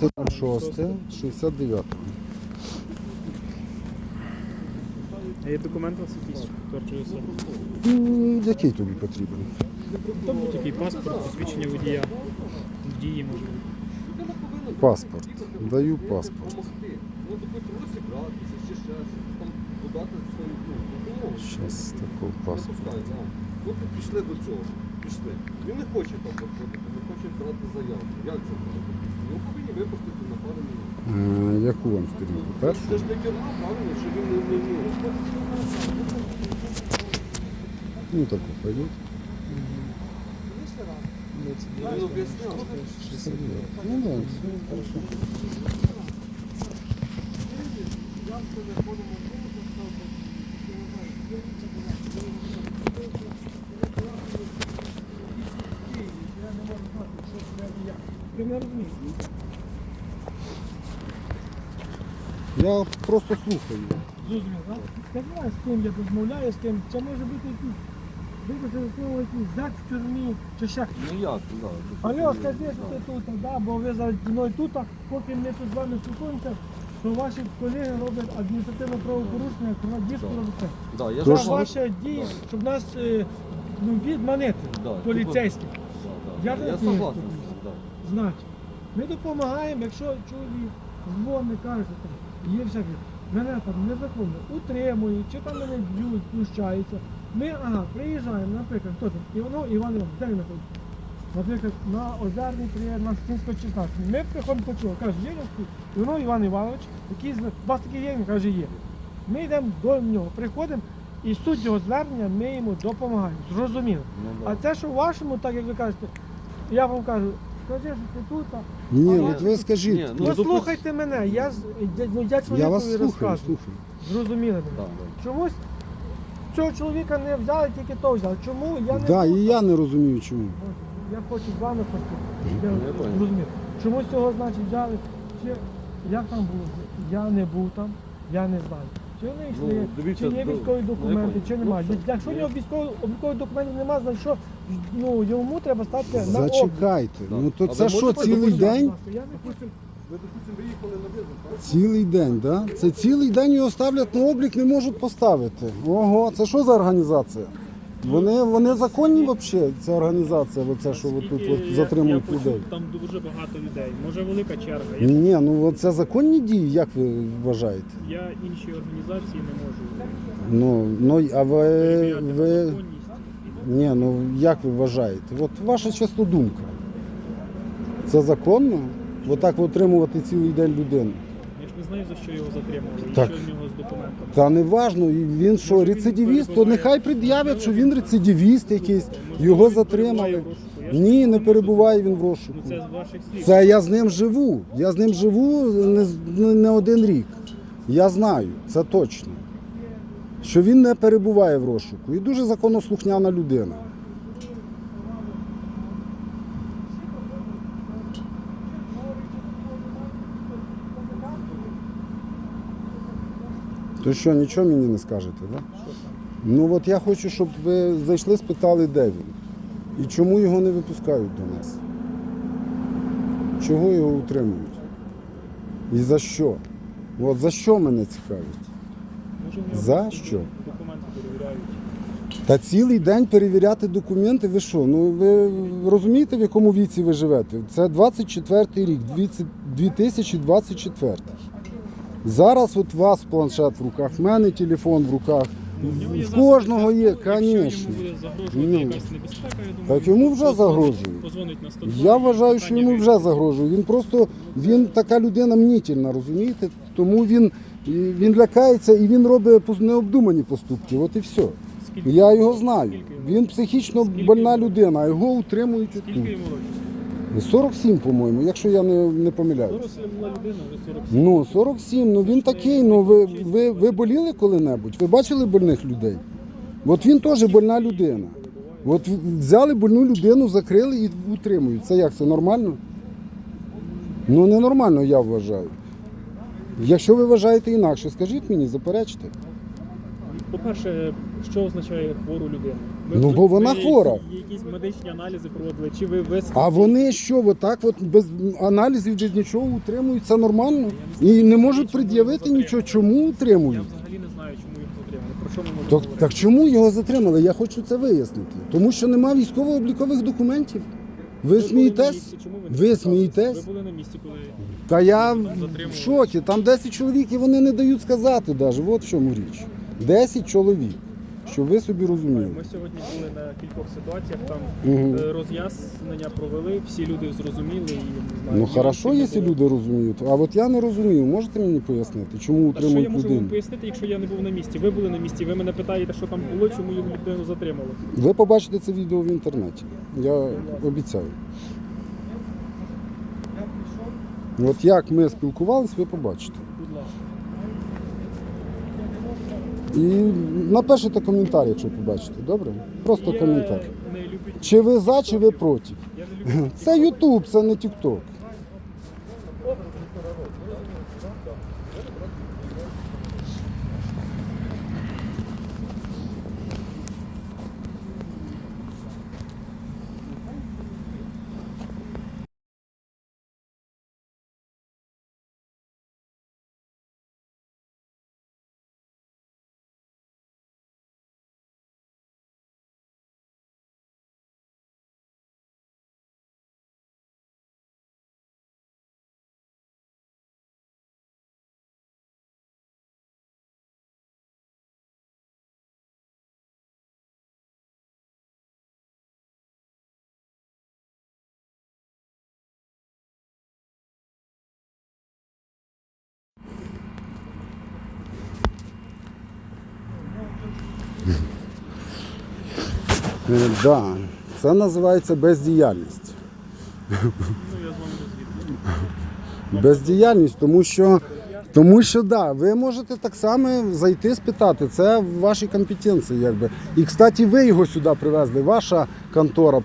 6, 69. А є документ у вас якийсь тверджує особи? Ну, Який тобі потрібен? Там будь-який паспорт, посвідчення водія. Дії може бути. Паспорт. Даю паспорт. Розібратися, ще щось, подати свою допомогу. Зараз такого паспорт. От і пішли до цього. Пішли. Він не хоче там виходити, не хоче брати заяву. Як це може бути? Його повинні випустити на пару минут. Е, Яку вам сторінку? Першу? Це ж не тюрма, правильно, що він не не ну, Ну таку пойдуть. Він об'ясняв. Ну так, все хорошо. Ви не розумієте. Я просто слухаю. Так? Я знаю, з ким я розмовляю, з ким. Це може бути якийсь, вибачте за слово, якийсь зак в тюрмі чи ще хтось. Ну як, да. Алло, скажи, що ти тут, да, бо ви зараз зі мною тут, а поки ми тут з вами спілкуємося, то ваші колеги роблять адміністративне правопорушення, крадіжку робите. Да, я Це знаю. ваші дії, щоб нас е, ну, відманити, Да, поліцейські. Да, Я да. Я розумію, согласен з цим, да. Значить, ми допомагаємо, якщо чоловік дзвонить, каже, там є всякі, мене там незаконно утримують, чи там мене б'ють, пущаються. Ми, ага, приїжджаємо, наприклад, хто там, Іванов, Іван Іванович, де він знаходиться? Наприклад, на Озерний приїзд на Стінського 16. Ми приходимо по чого, каже, є Іван- Іванов Іван Іванович, який з у вас такий є, він каже, є. Ми йдемо до нього, приходимо, і суть його звернення ми йому допомагаємо. Зрозуміло. Ну, да. А це, що в вашому, так як ви кажете, я вам кажу, скажи, що ти тут. а Ні, от ви скажіть. Ні, ну, Послухайте мене, я, з- я, ну, я Я чоловікові вас слухаю, розказую. слухаю. Зрозуміли мене. Да, да. Чомусь цього чоловіка не взяли, тільки то взяли. Чому? Я не Да, і я не розумію чому. Я хочу з вами поспілкуватися. Я Я розумію. Чомусь цього значить взяли. Чи як там було? Я не був там, я не знаю. Чи вони йшли, Ну, дивіться, чи є ну, військові ну, документи, чи немає. Якщо у Ну, нього військових облікових документів немає, значить що ну, йому треба стати на облік. Зачекайте. Ну то це ви що, цілий день? Я не хочу. Ви, допустим, виїхали на визов, так? Цілий день, да? Це цілий день його ставлять на облік, не можуть поставити. Ого, це що за організація? Вони, вони законні взагалі, ця організація, оце, що от тут от затримують я людей. Там дуже багато людей. Може велика черга. Я, Ні, ну це законні дії, як ви вважаєте? я інші організації не можу Ну, ну а ви, перевіряти на ви законність. ні, ну як ви вважаєте? От ваша чисто думка. Це законно? Отак отримувати цілий день людину. Знаю, за що його затримали, і Так. що в нього з документами. Та не важно, і він що, рецидивіст, то нехай пред'являть, що він рецидивіст якийсь, його затримали. Ні, не перебуває він в розшуку. Ну це з ваших слів. Це я з ним живу. Я з ним живу не, з- не, не один рік. Я знаю, це точно. Що він не перебуває в розшуку. І дуже законослухняна людина. То що, нічого мені не скажете, так? Да? Ну от я хочу, щоб ви зайшли, спитали, де він. І чому його не випускають до нас. Чого його утримують? І за що? От за що мене цікавить? За що? Документи перевіряють. Та цілий день перевіряти документи, ви що? Ну ви розумієте, в якому віці ви живете? Це 24 рік, 2024. Зараз от у вас планшет в руках, в мене телефон в руках. Ну, в кожного є, звісно. йому Ну, так йому вже загрожує. Позвонить на 102. Я вважаю, що йому вже загрожує. Він просто він така людина мнітельна, розумієте? Тому він, він лякається і він робить необдумані поступки. От і все. Я його знаю. Він психічно больна людина, а його утримують. Скільки тут. Йому років? 47, по-моєму, якщо я не, не помиляюсь. Доросла була людина, вже 47. Ну, 47, ну він такий, ну ви, ви, ви боліли коли-небудь? Ви бачили больних людей? От він теж больна людина. От взяли больну людину, закрили і утримують. Це як? Це нормально? Ну, ненормально, я вважаю. Якщо ви вважаєте інакше, скажіть мені, заперечте. По-перше, що означає хвору людину? Ну, бо вона ви хвора. Якісь медичні аналізи проводили, чи ви вис... А вони що, отак от без аналізів, без нічого утримують, це нормально? І не можуть пред'явити нічого, чому Я утримують? взагалі не знаю, чому їх затримали. Про що ми можемо Так, говорити? так чому його затримали? Я хочу це вияснити. Тому що нема військово-облікових документів. Ви були на смієтесь? місці, чому ви не Ви показали? смієтесь? Ви були на місці, коли Та я в шокі. Там 10 чоловік і вони не дають сказати навіть. От в чому річ. 10 чоловік. Щоб ви собі розуміли. ми сьогодні були на кількох ситуаціях, там Мгм. е, роз'яснення провели, всі люди зрозуміли і не знаю. Ну хорошо, якщо було. люди розуміють. А от я не розумію. Можете мені пояснити, чому А що я утримують можу вам пояснити, якщо я не був на місці? Ви були на місці, ви мене питаєте, що там було, чому їх людину затримали. Ви побачите це відео в інтернеті. Я обіцяю. От як ми спілкувалися, ви побачите. І напишете коментар, якщо побачите, добре? Просто коментар. Чи ви за, чи ви проти? Це Ютуб, це не Тікток. Да, це називається бездіяльність. Бездіяльність, тому що, тому що да, ви можете так само зайти спитати. Це в вашій компетенції, якби. І, кстати, ви його сюди привезли, ваша контора.